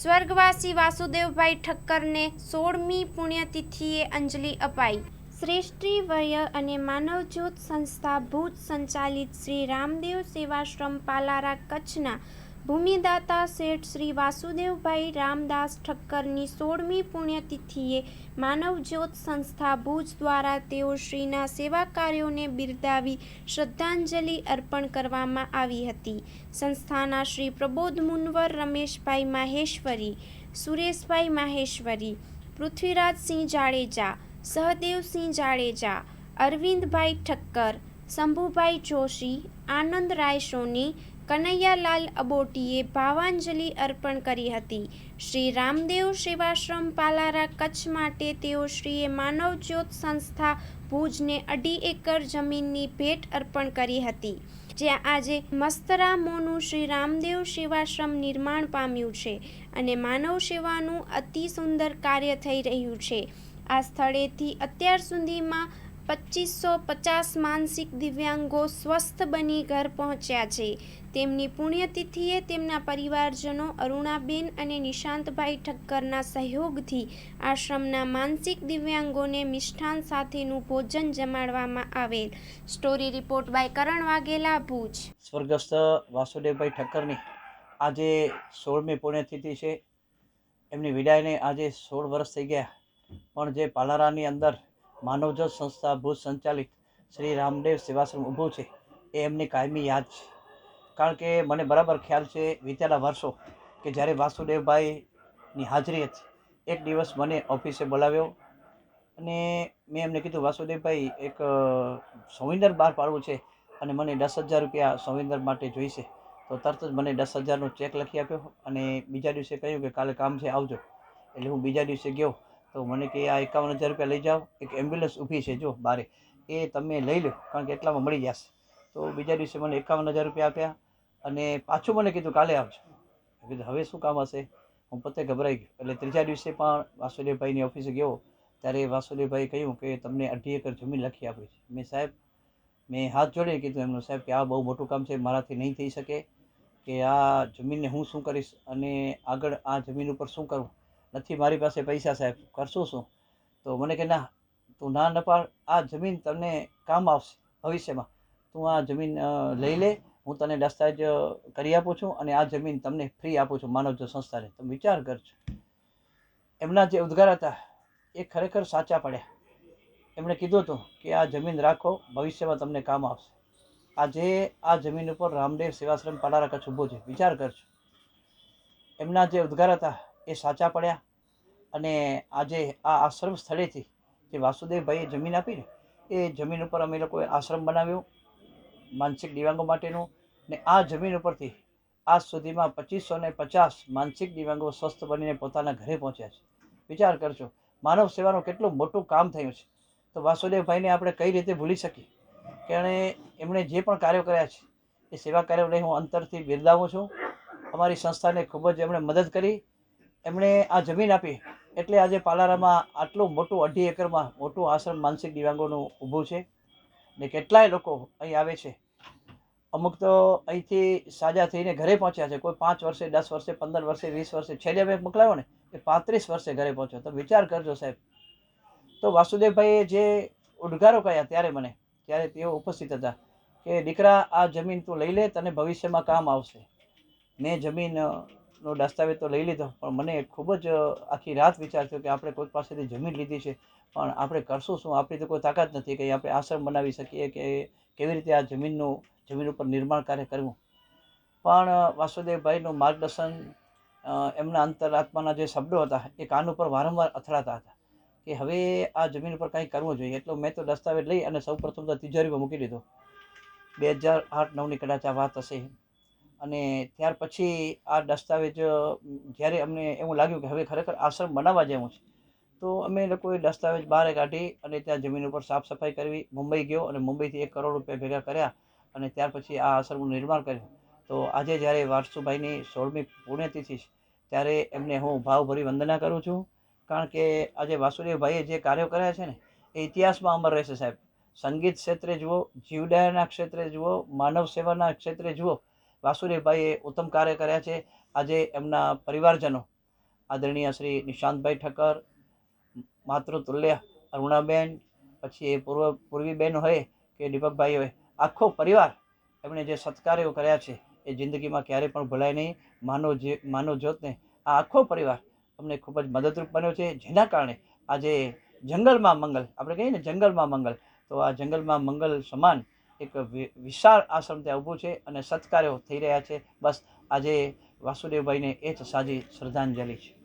સ્વર્ગવાસી વાસુદેવભાઈ ઠક્કરને સોળમી પુણ્યતિથિએ અંજલિ અપાઈ. શ્રેષ્ઠી વર્ય અને માનવજ્યોત સંસ્થા ભુજ સંચાલિત શ્રી રામદેવ સેવાશ્રમ પાલારા કચ્છના ભૂમિદાતા શેઠ શ્રી વાસુદેવભાઈ રામદાસ ઠક્કરની સોળમી પુણ્યતિથિએ માનવજ્યોત સંસ્થા ભુજ દ્વારા તેઓ શ્રીના સેવા કાર્યોને બિરદાવી શ્રદ્ધાંજલિ અર્પણ કરવામાં આવી હતી. સંસ્થાના શ્રી પ્રબોધ મુનવર, રમેશભાઈ માહેશ્વરી, સુરેશભાઈ માહેશ્વરી, પૃથ્વીરાજસિંહ જાડેજા, સહદેવસિંહ જાડેજા, અરવિંદભાઈ ઠક્કર શંભુભાઈ જોશી આનંદરાય સોની, કનૈયાલાલ અબોટીએ ભાવાંજલિ અર્પણ કરી હતી. શ્રી રામદેવ સેવાશ્રમ પાલારા કચ્છ માટે તેઓ શ્રીએ માનવજ્યોત સંસ્થા ભુજને અઢી એકર જમીનની ભેટ અર્પણ કરી હતી, જ્યાં આજે મસ્તરામોનું શ્રી રામદેવ સેવાશ્રમ નિર્માણ પામ્યું છે અને માનવ સેવાનું અતિ સુંદર કાર્ય થઈ રહ્યું છે. આ સ્થળેથી અત્યાર સુધીમાં પચીસો પચાસ માનસિક દિવ્યાંગો સ્વસ્થ બની ઘર પહોંચ્યા છે. તેમની પુણ્યતિથિએ તેમના પરિવારજનો અરુણાબેન અને નિશાંતભાઈ ઠક્કરના સહયોગથી આશ્રમના માનસિક દિવ્યાંગોને મિષ્ઠાન સાથેનું ભોજન જમાડવામાં આવેલ. Story report by Karan Vaghela, Bhuj. સ્વર્ગસ્થ વાસુદેવભાઈ ઠક્કરની આજે સોળમી પુણ્યતિથિ છે. એમની વિદાયને આજે સોળ વર્ષ થઈ ગયા. પણ જે પાલારાની અંદર માનવજ્યોત સંસ્થા ભુજ સંચાલિત શ્રી રામદેવ સેવાશ્રમ ઊભું છે. એ એમની કાયમી યાદ છે. કારણ કે મને બરાબર ખ્યાલ છે વિતેલા વર્ષો કે જ્યારે વાસુદેવભાઈની હાજરી હતી એક દિવસ મને ઓફિસે બોલાવ્યો અને મેં એમને કીધું, વાસુદેવભાઈ, એક સંવિંદર બહાર પાડવું છે અને મને દસ હજાર રૂપિયા સંવિંદર માટે જોઈશે. તો તરત જ મને દસ હજારનો ચેક લખી આપ્યો અને બીજા દિવસે કહ્યું કે, કાલે કામ છે, આવજો. એટલે હું બીજા દિવસે ગયો તો મને કે આ એકાવન હજાર રૂપિયા લઈ જાઓ. એક એમ્બ્યુલન્સ ઊભી છે, જો, બારે. એ તમે લઈ લો, કારણ કે એટલામાં મળી જશે. તો બીજા દિવસે મને એકાવન હજાર રૂપિયા આપ્યા અને પાછું મને કીધું, કાલે આવજો. કીધું, હવે શું કામ હશે? હું પોતે ગભરાઈ ગયો. એટલે ત્રીજા દિવસે પણ વાસુદેવભાઈની ઓફિસે ગયો. ત્યારે વાસુદેવભાઈ કહ્યું કે તમને અઢી એકર જમીન લખી આપી છે. મેં સાહેબ, મેં હાથ જોડીને કીધું એમનું, સાહેબ, કે આ બહુ મોટું કામ છે, મારાથી નહીં થઈ શકે, કે આ જમીનને હું શું કરીશ અને આગળ આ જમીન ઉપર શું કરવું નથી, મારી પાસે પૈસા સાહેબ, કરશું શું? તો મને કે ના, તું ના ન પાડ આ જમીન તમને કામ આવશે ભવિષ્યમાં. તું આ જમીન લઈ લે, હું તને દસ્તાવેજ કરી આપું છું અને આ જમીન તમને ફ્રી આપું છું માનવજો સંસ્થાને. તમે વિચાર કરજો. એમના જે ઉદ્ગાર હતા, એ ખરેખર સાચા પડ્યા. એમણે કીધું હતું કે આ જમીન રાખો, ભવિષ્યમાં તમને કામ આવશે. આજે આ જમીન ઉપર રામદેવ સેવાશ્રમ પાલારા કચ્છ ઊભો છે. વિચાર કરજો. એમના જે ઉદ્ગાર હતા એ સાચા પડ્યા અને આજે આ આશ્રમ સ્થળેથી જે વાસુદેવભાઈએ જમીન આપીને એ જમીન ઉપર અમે લોકોએ આશ્રમ બનાવ્યો માનસિક દિવ્યાંગો માટેનું ને આ જમીન ઉપરથી આજ સુધીમાં પચીસો ને પચાસ માનસિક દિવ્યાંગો સ્વસ્થ બનીને પોતાના ઘરે પહોંચ્યા છે. વિચાર કરજો, માનવ સેવાનું કેટલું મોટું કામ થયું છે. તો વાસુદેવભાઈને આપણે કઈ રીતે ભૂલી શકીએ? કે એમણે જે પણ કાર્યો કર્યા છે, એ સેવા કાર્યોને હું અંતરથી બિરદાવું છું. અમારી સંસ્થાને ખૂબ જ એમણે મદદ કરી. એમણે આ જમીન આપી એટલે આજે પાલારામાં આટલું મોટું અઢી એકરમાં મોટું આશ્રમ માનસિક દિવ્યાંગોનું ઊભું છે ને કેટલાય લોકો અહીં આવે છે. અમુક તો અહીંથી સાજા થઈને ઘરે પહોંચ્યા છે. કોઈ પાંચ વર્ષે, દસ વર્ષે, પંદર વર્ષે, વીસ વર્ષે, છેલ્લે મેં મોકલાયો ને એ પાંત્રીસ વર્ષે ઘરે પહોંચ્યો. તો વિચાર કરજો સાહેબ. તો વાસુદેવભાઈએ જે ઉદ્ગારો કહ્યા ત્યારે મને, ત્યારે તેઓ ઉપસ્થિત હતા કે, દીકરા, આ જમીન તું લઈ લે, તને ભવિષ્યમાં કામ આવશે. મેં જમીન નો દસ્તાવેજ તો લઈ લીધો. પણ મને ખૂબ જ આખી રાત વિચાર થયો કે આપણે કોઈ પાસેથી જમીન લીધી છે. પણ આપણે કરશું શું? આપણી તો કોઈ તાકાત નથી કે આપણે આશ્રમ બનાવી શકીએ કે કેવી રીતે આ જમીનનું, જમીન ઉપર નિર્માણ કાર્ય કરવું. પણ વાસુદેવભાઈનું માર્ગદર્શન એમના અંતરાત્માના જે શબ્દો હતા, એ કાન ઉપર વારંવાર અથડાતા હતા કે હવે આ જમીન ઉપર કંઈ કરવું જોઈએ. એટલે મેં તો દસ્તાવેજ લઈ અને સૌ પ્રથમ તો તિજોરીમાં મૂકી દીધો. બે હજાર આઠ નવની કદાચ આ વાત હશે. અને ત્યાર પછી આ દસ્તાવેજ, જ્યારે અમને એવું લાગ્યું કે હવે ખરેખર આશ્રમ બનાવવા જેવું છે, તો અમે લોકોએ દસ્તાવેજ બહાર કાઢી અને ત્યાં જમીન ઉપર સાફ સફાઈ કરવી. મુંબઈ ગયો અને મુંબઈથી એક કરોડ રૂપિયા ભેગા કર્યા અને ત્યાર પછી આ આશ્રમનું નિર્માણ કર્યું. તો આજે જ્યારે વારસુભાઈની સોળમી પુણ્યતિથિ છે, ત્યારે એમને હું ભાવભરી વંદના કરું છું. કારણ કે આજે વાસુદેવભાઈએ જે કાર્યો કર્યા છે ને, એ ઇતિહાસમાં અમર રહેશે સાહેબ. સંગીત ક્ષેત્રે જુઓ, જીવદયાના ક્ષેત્રે જુઓ, માનવ સેવાના ક્ષેત્રે જુઓ વાસુદેવભાઈએ ઉત્તમ કાર્ય કર્યા છે. આજે એમના પરિવારજનો, આદરણીય શ્રી નિશાંતભાઈ ઠક્કર, માતૃતુલ્ય અરુણાબેન, પછી એ પૂર્વ પૂર્વીબેન હોય કે દીપકભાઈ હોય, આખો પરિવાર એમણે જે સત્કાર્યો કર્યા છે એ જિંદગીમાં ક્યારેય પણ ભૂલાય નહીં. માનવ જે, માનવ જ્યોતને આ આખો પરિવાર અમને ખૂબ જ મદદરૂપ બન્યો છે. જેના કારણે આજે જંગલમાં મંગલ, આપણે કહીએ ને જંગલમાં મંગલ, તો આ જંગલમાં મંગલ સમાન એક વિશાળ આશ્રમ ત્યાં ઊભું છે અને સત્કાર્યો થઈ રહ્યા છે. બસ આજે વાસુદેવભાઈને એ જ સાજી શ્રદ્ધાંજલિ છે.